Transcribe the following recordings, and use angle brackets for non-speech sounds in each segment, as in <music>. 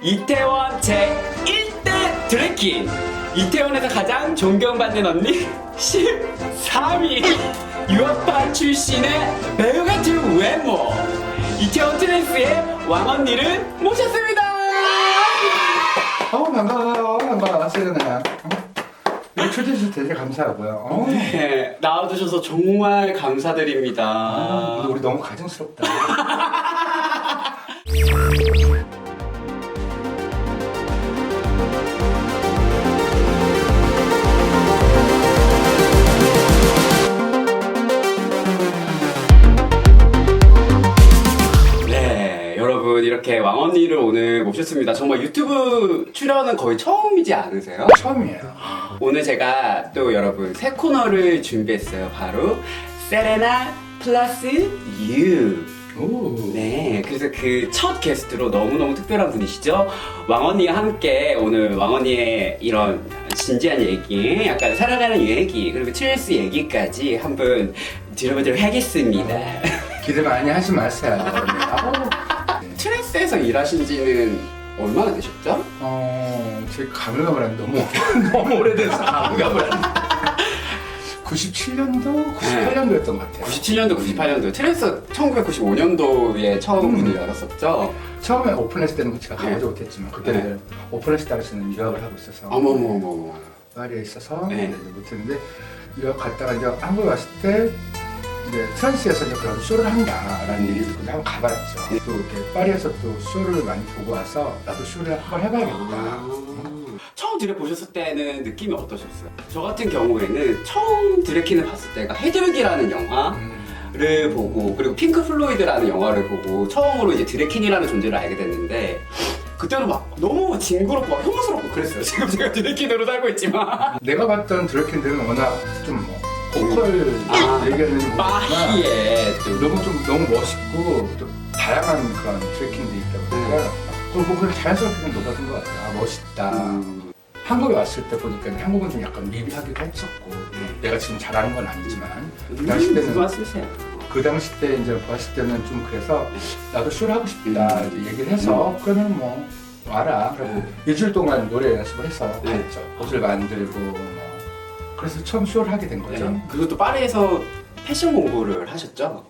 이태원 제1대 드래킹. 이태원에서 가장 존경받는 언니 <laughs> 13위. 유학파 출신의 배우 같은 외모. 이태원 트랜스의 왕언니를 모셨습니다. 어 반가워요. 반가워 세연아 네, 초대해 주셔서 되게 감사하고요. 어, 네, 나와주셔서 정말 아, 감사드립니다. 근데 우리 너무 가증스럽다 <laughs> 여러분 이렇게 왕언니를 오늘 모셨습니다. 정말 유튜브 출연은 거의 처음이지 않으세요? 처음이에요 오늘 제가 또 여러분 새 코너를 준비했어요. 바로 세레나 플러스 유. 오 네, 그래서 그 첫 게스트로 너무너무 특별한 분이시죠? 왕언니와 함께 오늘 왕언니의 이런 진지한 얘기, 약간 살아가는 얘기, 그리고 트랜스 얘기까지 한번 들어보도록 하겠습니다. 기대 많이 하지 마세요 <laughs> 네. 아우. 네. 트랜스에서 일하신 지는 얼마나 되셨죠? 어, 제 가물가물한 너무 <laughs> 너무 오래돼서 가물가물한 97년도, 98년도였던 것 같아요 97년도, 98년도 트랜스 1995년도에 처음 음. 문을 열었었죠. 처음에 오픈했을 때는 제가 가보지 네. 못했지만 그때는 네. 오픈했을 때는 유학을 하고 있어서 어머머머. 파리에 있어서 네. 이제 못했는데 유학 갔다가 이제 한국에 왔을 때 이제 프랑스에서 그런 쇼를 한다라는 얘기를 듣고 한번 가봤죠. 네. 또 이렇게 파리에서 또 쇼를 많이 보고 와서 나도 쇼를 한번 해봐야겠다. 아. 처음 드랙 보셨을 때는 느낌이 어떠셨어요? 저 같은 경우에는 처음 드래킹을 봤을 때가 헤드윅이라는 영화를 음. 보고 그리고 핑크 플로이드라는 영화를 보고 처음으로 이제 드래킹이라는 존재를 알게 됐는데 그때는 막 너무 징그럽고 막 혐오스럽고 그랬어요. <laughs> 지금 제가 드래킹으로 살고 있지만 내가 봤던 드래킨들은 워낙 좀뭐 보컬 아, 모르겠지만 마히에 또 너무 좀 너무 멋있고 또 다양한 그런 드래킹들이 있다 보니까 그걸 보고 그냥 자연스럽게 그냥 녹아든 것 같아요. 아, 멋있다. 음, 한국에 왔을 때 보니까 한국은 좀 약간 미비하기도 했었고 내가 지금 잘하는 건 아니지만 그 당시 때는 말씀이세요? 그 당시 때 이제 봤을 때는 좀 그래서 나도 쇼를 하고 싶다 음. 이제 얘기를 해서 그러면 뭐 와라 그리고 일주일 동안 노래 연습을 해서 네. 갔죠 옷을 만들고 뭐 그래서 처음 쇼를 하게 된 거죠 네. 그리고 또 파리에서 패션 공부를 하셨죠?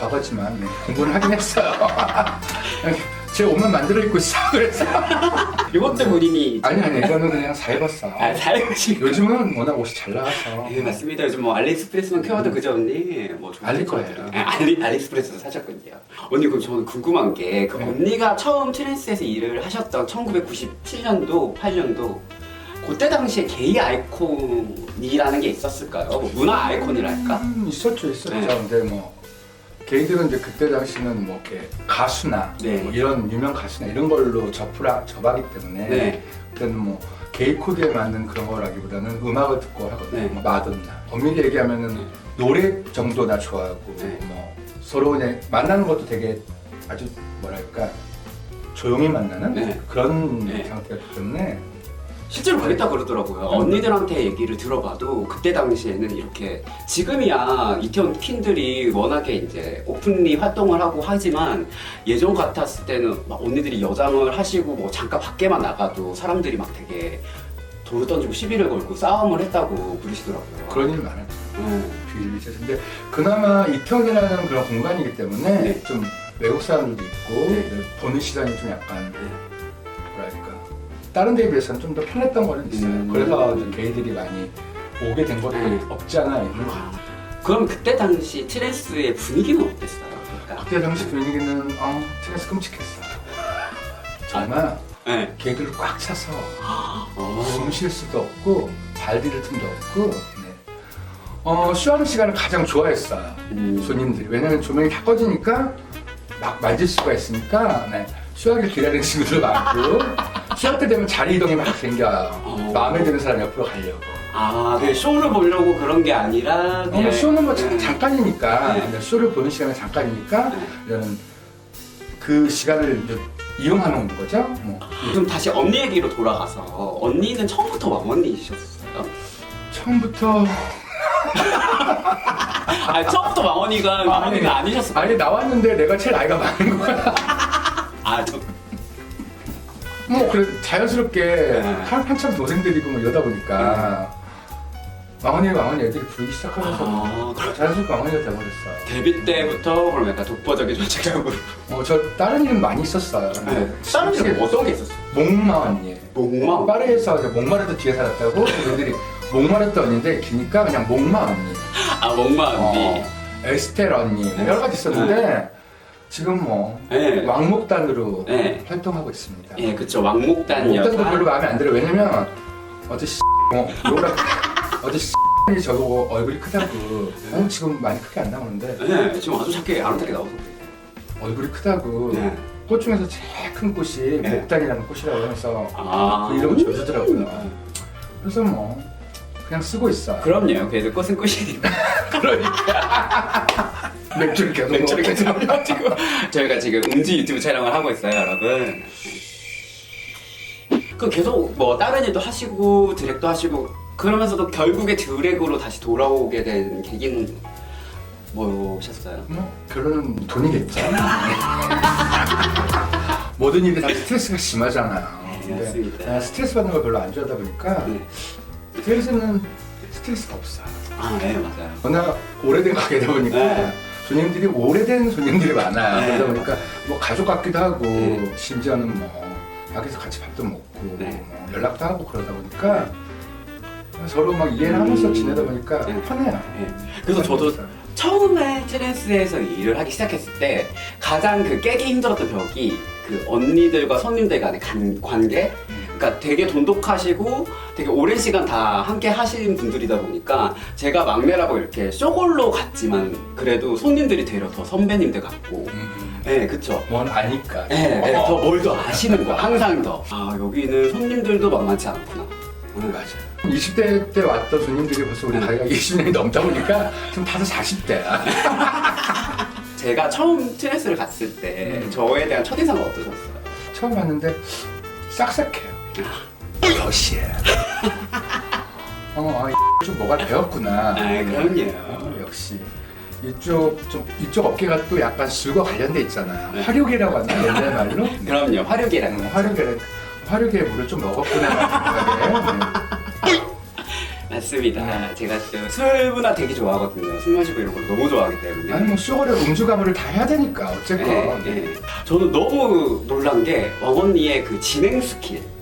과거지만 네, 공부를 하긴 했어요 <laughs> 제 옷만 만들어 입고 있어 그래서 <laughs> 이것도 본인이 아니 아니 이거는 그냥 사 입었어 아, 살고 요즘은 워낙 옷이 잘 나와서 네 맞습니다. 요즘 뭐 알리익스프레스만 켜도 그죠 언니? 뭐좀 알릴 것 거예요. 아, 알리 알리익스프레스에서 사셨군요. 언니 그럼 저는 궁금한 게 그 네. 언니가 처음 트랜스에서 일을 하셨던 1997년도 8년도 그때 당시에 게이 아이콘이라는 게 있었을까요? 뭐 문화 아이콘이랄까? 음, 있었죠 있었죠 네. 근데 뭐 게이들은 이제 그때 당시는 뭐 이렇게 가수나 네. 뭐 이런 유명 가수나 이런 걸로 접하 접하기 때문에 네. 그때는 뭐 게이 코드에 맞는 그런 거라기보다는 음악을 듣고 하거든요 네. 뭐 마돈나 엄밀히 얘기하면은 노래 정도 나 좋아하고 네. 뭐 서로 그냥 만나는 것도 되게 아주 뭐랄까 조용히 만나는 네. 그런 네. 상태였기 때문에 실제로 그랬다 그러더라고요. 언니들한테 얘기를 들어봐도 그때 당시에는 이렇게 지금이야 이태원 퀸들이 워낙에 이제 오픈리 활동을 하고 하지만 예전 같았을 때는 막 언니들이 여장을 하시고 뭐 잠깐 밖에만 나가도 사람들이 막 되게 돌을 던지고 시비를 걸고 싸움을 했다고 그러시더라고요. 그런 일이 많았죠. 네. 비일비재해서 근데 그나마 이태원이라는 그런 공간이기 때문에 네. 좀 외국 사람들도 있고 네. 보는 시선이 좀 약간 뭐랄까 다른 데에 비해서는 좀 더 편했던 거는 있어요. 음. 그래서 이제 게이들이 많이 오게 된 것도 네. 없지 않아 있는 것 아, 같아요. 그럼 그때 당시 트랜스의 분위기는 어땠어요? 그러니까 그때 당시 분위기는 어, 트랜스 끔찍했어. 정말 네. 게이들을 꽉 차서 어. 숨쉴 수도 없고 발 디딜 틈도 없고 네. 어, 쉬어하는 시간을 가장 좋아했어요. 음. 손님들이 왜냐면 조명이 다 꺼지니까 막 만질 수가 있으니까 네. 수학을 기다리는 친구들 많고 수학 때 되면 자리 이동이 막 생겨요 어. 마음에 드는 사람 옆으로 가려고 아, 그 쇼를 보려고 그런 게 아니라 어, 그냥- 쇼는 뭐 네. 잠깐이니까 네. 쇼를 보는 시간은 잠깐이니까 네. 그 시간을 이제 이용하는 거죠 뭐. 그럼 다시 언니 얘기로 돌아가서 언니는 처음부터 왕언니이셨어요? 처음부터 <laughs> 아 처음부터 왕언니가 왕언니가 아니셨어. 아니 나왔는데 내가 제일 나이가 많은 거야. 아 저. 뭐 그래 자연스럽게 네. 한, 한참 동생들이고 뭐 이러다 보니까 왕언니 왕언니 애들이 부르기 시작하면서 아, 그렇- 자연스럽게 왕언니가 돼버렸어. 데뷔 때부터 그럼 약간 독보적인 존재감으로. 어저 다른 이름 많이 있었어요. 네. 다른 이름 어떤 게 있었어? 목마 언니. 목마. 파리에서 이제 목마르트 뒤에 살았다고 <laughs> 애들이 목마르트 언니인데 기니까 그냥 목마 언니. 아 목마 언니. 어, 에스텔 언니 뭐 여러 가지 있었는데 지금 뭐 네. 왕목단으로 네. 활동하고 있습니다. 예, 그쵸. 왕목단 목단도 여사. 별로 마음에 안 들어. 왜냐면 어제 씨, 어, 요라 어제 씨 저보고 얼굴이 크다고. 어, 지금 많이 크게 안 나오는데 네, 지금 아주 작게 아름답게 나오고. 얼굴이 크다고. 네. 꽃 중에서 제일 큰 꽃이 네. 목단이라는 꽃이라고 하면서 아. 그 이름을 줘주더라고요. 그래서 뭐 그냥 쓰고 있어. 그럼요. 그래도 꽃은 꽃이니까. <laughs> <laughs> 맥주를 계속 맥주를 계속 마시고 저희가 지금 음주 유튜브 촬영을 하고 있어요, 여러분. 그 계속 뭐 다른 일도 하시고 디렉도 하시고 그러면서도 결국에 드랙으로 다시 돌아오게 된 계기는 뭐셨어요? 뭐 결론은 돈이겠죠. <laughs> 모든 일이 다 스트레스가 심하잖아요. 네, 맞습니다. 아, 스트레스 받는 걸 별로 안 좋아하다 보니까 네. 스트레스는 스트레스가 없어. 아, 네, 맞아요. 워낙 오래된 가게다 보니까 네. 손님들이 오래된 손님들이 많아요. 네. 그러다 보니까 뭐 가족 같기도 하고 네. 심지어는 뭐 밖에서 같이 밥도 먹고 네. 뭐 연락도 하고 그러다 보니까 서로 막 이해를 하면서 음. 지내다 보니까 네. 편해요. 네. 그래서 저도 처음에 트랜스에서 일을 하기 시작했을 때 가장 그 깨기 힘들었던 벽이 그 언니들과 손님들 간의 간- 관계 그러니까 되게 돈독하시고 되게 오랜 시간 다 함께 하시는 분들이다 보니까 제가 막내라고 이렇게 쇼골로 갔지만 그래도 손님들이 되려 더 선배님들 같고 음, 네 그쵸 뭔 아니까. 네, 네, 더뭘 더 아시는 거야 항상 더아 여기는 손님들도 만만치 않구나 음, 맞아요. 20대 때 왔던 손님들이 벌써 우리 네. 가게가 20년이 넘다 보니까 지금 다들 40대야. <laughs> 제가 처음 트랜스를 갔을 때 음. 저에 대한 첫인상은 어떠셨어요? 처음 왔는데 싹싹해요. 러시아. 어, 아, <laughs> 좀 뭐가 배웠구나. 아, 그럼요. 어, 역시. 이쪽 좀 이쪽 업계가 또 약간 술과 관련돼 있잖아요. 네. 화류계라고 하나 옛날 말로. <laughs> 그럼요 화류계라는 음, 거 화류계를 화류계 물을 좀 먹었구나. 네. <laughs> 맞습니다 네. 제가 또 술 문화 되게 좋아하거든요 술 마시고 이런 걸 너무 좋아하기 때문에 아니 뭐 쇼를 음주 가무를 다 해야 되니까 어쨌건. 네, 네. 저는 너무 놀란 게 왕언니의 그 진행 스킬 음,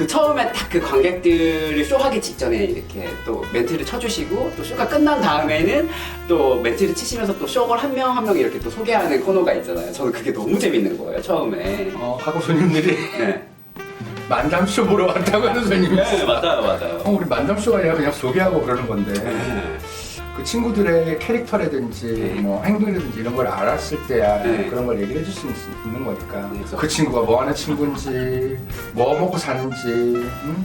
그 처음에 딱 그 관객들이 쇼하기 직전에 이렇게 또 멘트를 쳐주시고 또 쇼가 끝난 다음에는 또 멘트를 치시면서 또 쇼걸 한 명 한 명 이렇게 또 소개하는 코너가 있잖아요. 저는 그게 너무 재밌는 거예요 처음에. 어, 하고 손님들이 네, 만담 쇼 보러 왔다고 하는 손님이 네 있어요. 맞아요 맞아요. 어, 우리 만담 쇼가 아니라 그냥 소개하고 그러는 건데. 네. 그 친구들의 캐릭터라든지 네. 뭐 행동이라든지 이런 걸 알았을 때야 네. 그런 걸 얘기를 해줄 수 있, 는 거니까 네, 그래서- 그 친구가 뭐 하는 친구인지 뭐 먹고 사는지 응?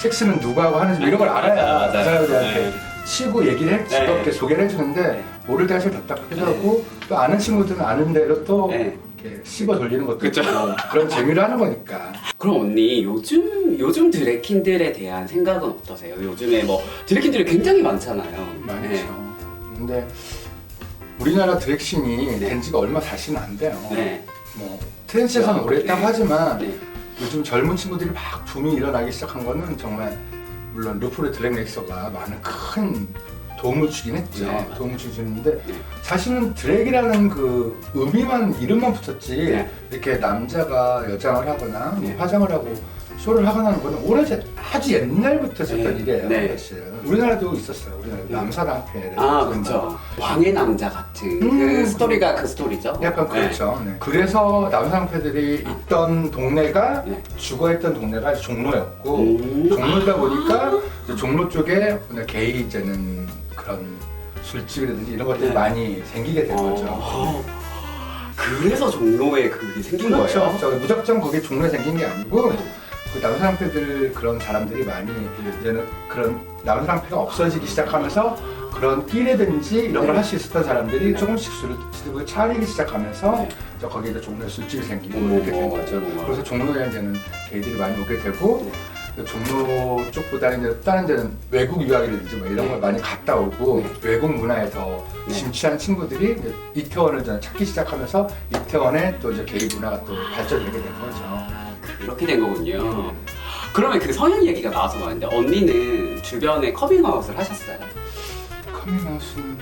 섹스는 누가 하고 하는지 뭐 이런 걸 알아야 맞아요, 그. 사람들한테 네. 치고 얘기를 해, 즐겁게 네. 소개를 해주는데 네. 모를 답답하기도 네. 하고 또 아는 친구들은 아는 대로 또 네. 이렇게 씹어 돌리는 것도 그쵸. 있고 그런 재미로 하는 거니까 그럼 언니 요즘 요즘 드래킨들에 대한 생각은 어떠세요? 요즘에 뭐 드래킨들이 굉장히 많잖아요. 많죠. 네. 근데 우리나라 드랙신이 네. 된 지가 얼마 다시는 안 돼요. 네. 뭐 트랜스에서는 네. 오래 했다고 하지만 네. 요즘 젊은 친구들이 막 붐이 일어나기 시작한 거는 정말 물론 루프르 드랙렉서가 많은 큰 도움을 주긴 했죠. 네. 도움을 주시는데 네. 사실은 드랙이라는 그 의미만 이름만 붙었지 네. 이렇게 남자가 여장을 하거나 네. 화장을 하고 쇼를 하거나 하는 거는 오래전 아주 옛날부터 있었던 네. 일이에요. 네. 사실 우리나라도 있었어요. 우리나라 네. 남사랑패 아 그렇죠. 왕의 남자 같은 그 음. 스토리가 그 스토리죠. 약간 그렇죠. 네. 그래서 남상패들이 있던 동네가 네. 죽어있던 동네가 종로였고 음. 종로다 보니까 이제 종로 쪽에 그냥 게이제는 그런 술집이라든지 이런 것들이 네. 많이 생기게 된 거죠. 어. 그래서 종로에 그게 생긴 그렇죠. 거예요. 저 무작정 거기 종로에 생긴 게 아니고 그 남상패들 그런 사람들이 많이 이제는 그런 남상패가 없어지기 시작하면서 그런 끼라든지 이런 걸 네. 할수 있었던 사람들이 네. 조금씩 술을 집을 차리기 시작하면서 네. 저 거기에 종로에 술집이 생기고 이렇게 된 거죠. 그래서 종로에 이제는 게이들이 많이 오게 되고 네. 종로 쪽보다는 이제 다른 데는 외국 유학이라든지 뭐 이런 걸 많이 갔다 오고 외국 문화에 더 네. 심취한 친구들이 이제 이태원을 찾기 시작하면서 이태원에 또 이제 게이 문화가 또 발전되게 된 거죠. 아, 그렇게 된 거군요. 그러면 그 성형 얘기가 나와서 말인데 언니는 주변에 커밍아웃을 하셨어요? 커밍아웃은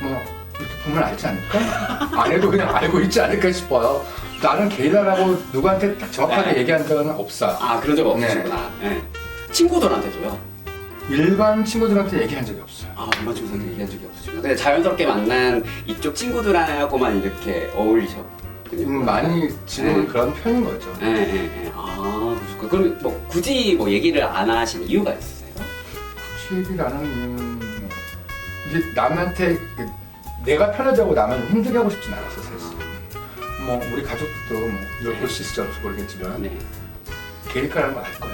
뭐 이렇게 보면 알지 않을까? <laughs> 안 해도 그냥 알고 있지 않을까 싶어요. 나는 게이다라고 누구한테 딱 정확하게 네. 얘기한 적은 없어요. 아 그런 적 네. 없으시구나. 네. 친구들한테도요? 일반 친구들한테 얘기한 적이 없어요. 아 일반 친구들한테 얘기한 적이 없으시구나. 근데 자연스럽게 만난 이쪽 친구들하고만 이렇게 어울리셨군요. 음, 많이 지금 네. 그런 편인 거죠. 네, 네, 네. 아 그러시구나. 그럼 뭐 굳이 뭐 얘기를 안 하신 이유가 있으세요? 굳이 얘기를 안 하는 이유는 뭐 이게 남한테 그 내가 편하자고 남을 힘들게 하고 싶진 않았어 사실. 뭐 우리 가족도 뭐 이걸 볼 수 있을지 없을지 모르겠지만 네. 게이카라는 거 알 거예요.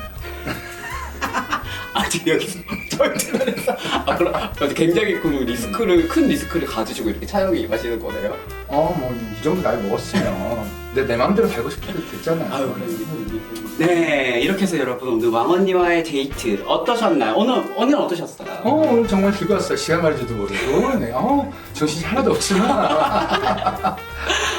아 지금 여기서 절대로 아 그럼 굉장히 그 리스크를 큰 리스크를 가지시고 이렇게 촬영에 임하시는 거네요? 어뭐이 정도 나이 먹었으면 내, 내 마음대로 살고 싶어도 됐잖아요. 아유, 네, 이렇게 해서 여러분 오늘 왕언니와의 데이트 어떠셨나요? 오늘 오늘 어떠셨어요? 어 오늘 정말 즐거웠어요. 시간 가는지도 모르고 네, 어 정신이 하나도 없지만 <laughs>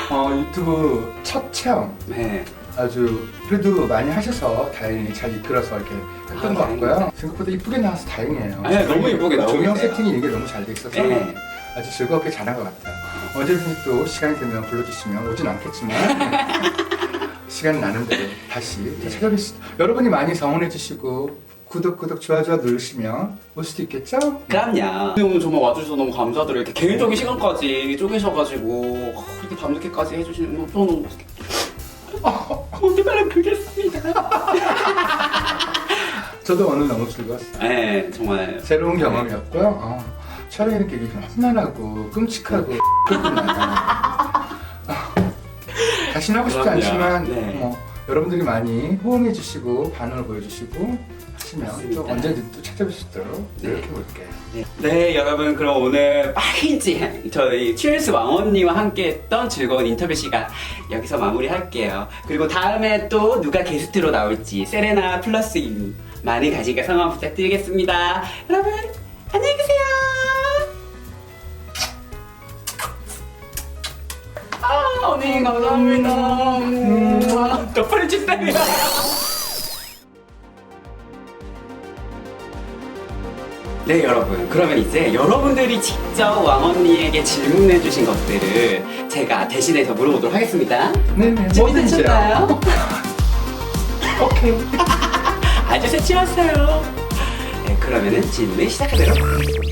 어 유튜브 첫 체험 네, 아주 그래도 많이 하셔서 다행히 잘 이끌어서 이렇게 했던 아, 것 같고요. 생각보다 이쁘게 나와서 다행이에요. 네, 너무 이쁘게 나오고 조명 있어요. 세팅이 이게 너무 잘 돼 있어서 네. 아주 즐겁게 잘한 것 같아요. 언제든지 또 시간이 되면 불러주시면 오진 않겠지만 <laughs> 시간 나는 대로 다시 또 찾아뵐 수 여러분이 많이 성원해 주시고 구독 구독 좋아 좋아 누르시면 올 수도 있겠죠? 그럼요. 오늘 정말 와주셔서 너무 감사드려요. 이렇게 개인적인 시간까지 쪼개셔가지고 어, 이렇게 밤늦게까지 해주시는 거 너무 언 니발을 긁겠습니다. <laughs> 저도 오늘 너무 즐거웠어요. 네, 정말 새로운 경험이었고요. 어, 촬영이는 게좀 험난하고 끔찍하고 그렇구나. <laughs> 아, 다시는 하고 싶지 그럼요. 않지만 네. 뭐, 여러분들이 많이 호응해 주시고 반응을 보여주시고 하시면. 또 언제든 또 찾아뵐 수 있도록 네. 노력해 볼게요. 네. 네, 여러분 그럼 오늘 빠이지 저희 츄얼스 왕언니와 함께했던 즐거운 인터뷰 시간 여기서 마무리할게요. 그리고 다음에 또 누가 게스트로 나올지 세레나 플러스 인 많은 관심과 성원 부탁드리겠습니다. 여러분 안녕히 계세요. 아, 언니 감사합니다. 음, 덕분에 찐답니다. 네 여러분 그러면 이제 여러분들이 직접 왕언니에게 질문해 주신 것들을 제가 대신해서 물어보도록 하겠습니다 네네. 준비되셨나요? <laughs> 오케이. <laughs> 아주 새치웠어요 네 그러면은 질문 시작하도록 하겠습니다